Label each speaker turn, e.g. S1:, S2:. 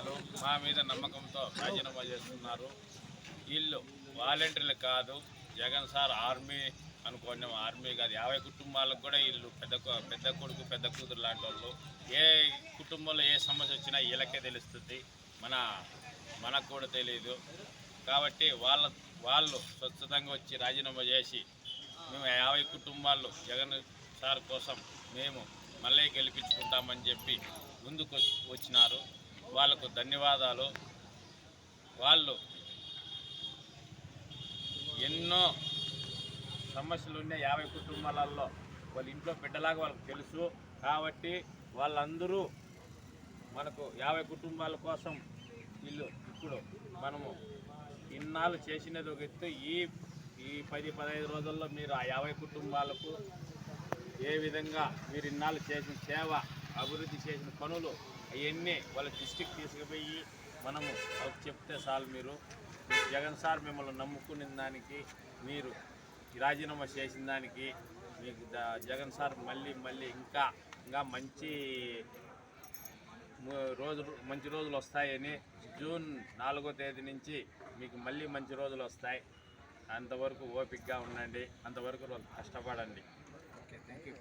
S1: ధన్యవాదాలు మా మీద నమ్మకంతో రాజీనామా చేస్తున్నారు. వీళ్ళు వాలంటీర్లు కాదు జగన్ సార్ ఆర్మీ అనుకున్నాం ఆర్మీ కాదు యాభై కుటుంబాలకు కూడా వీళ్ళు పెద్ద పెద్ద కొడుకు పెద్ద కూతురు లాంటి వాళ్ళు. ఏ కుటుంబంలో ఏ సమస్య వచ్చినా వీళ్ళకే తెలుస్తుంది. మన మనకు కూడా తెలియదు కాబట్టి వాళ్ళ వాళ్ళు స్వచ్ఛతంగా వచ్చి రాజీనామా చేసి మేము యాభై కుటుంబాలు జగన్ సార్ కోసం మేము మళ్ళీ గెలిపించుకుంటామని చెప్పి ముందుకు వచ్చి- వచ్చినారు. వాళ్ళకు ధన్యవాదాలు. వాళ్ళు ఎన్నో సమస్యలు ఉన్నాయి యాభై కుటుంబాలలో వాళ్ళ ఇంట్లో బిడ్డలాగా వాళ్ళకి తెలుసు. కాబట్టి వాళ్ళందరూ మనకు యాభై కుటుంబాల కోసం వీళ్ళు ఇప్పుడు మనము ఇన్నాళ్ళు చేసినది ఒక ఎత్తు. ఈ ఈ పది పదహైదు రోజుల్లో మీరు ఆ యాభై కుటుంబాలకు ఏ విధంగా మీరు ఇన్నాళ్ళు చేసిన సేవ అభివృద్ధి చేసిన పనులు అవన్నీ వాళ్ళ దృష్టికి తీసుకుపోయి మనము చెప్తే చాలు మీరు. జగన్ సార్ మిమ్మల్ని నమ్ముకునే దానికి మీరు రాజీనామా చేసిన దానికి మీకు జగన్ సార్ మళ్ళీ మళ్ళీ ఇంకా ఇంకా మంచి రోజులు మంచి రోజులు వస్తాయని జూన్ నాలుగో తేదీ నుంచి మీకు మళ్ళీ మంచి రోజులు వస్తాయి. అంతవరకు ఓపిక్గా ఉండండి. అంతవరకు కష్టపడండి.
S2: Okay thank you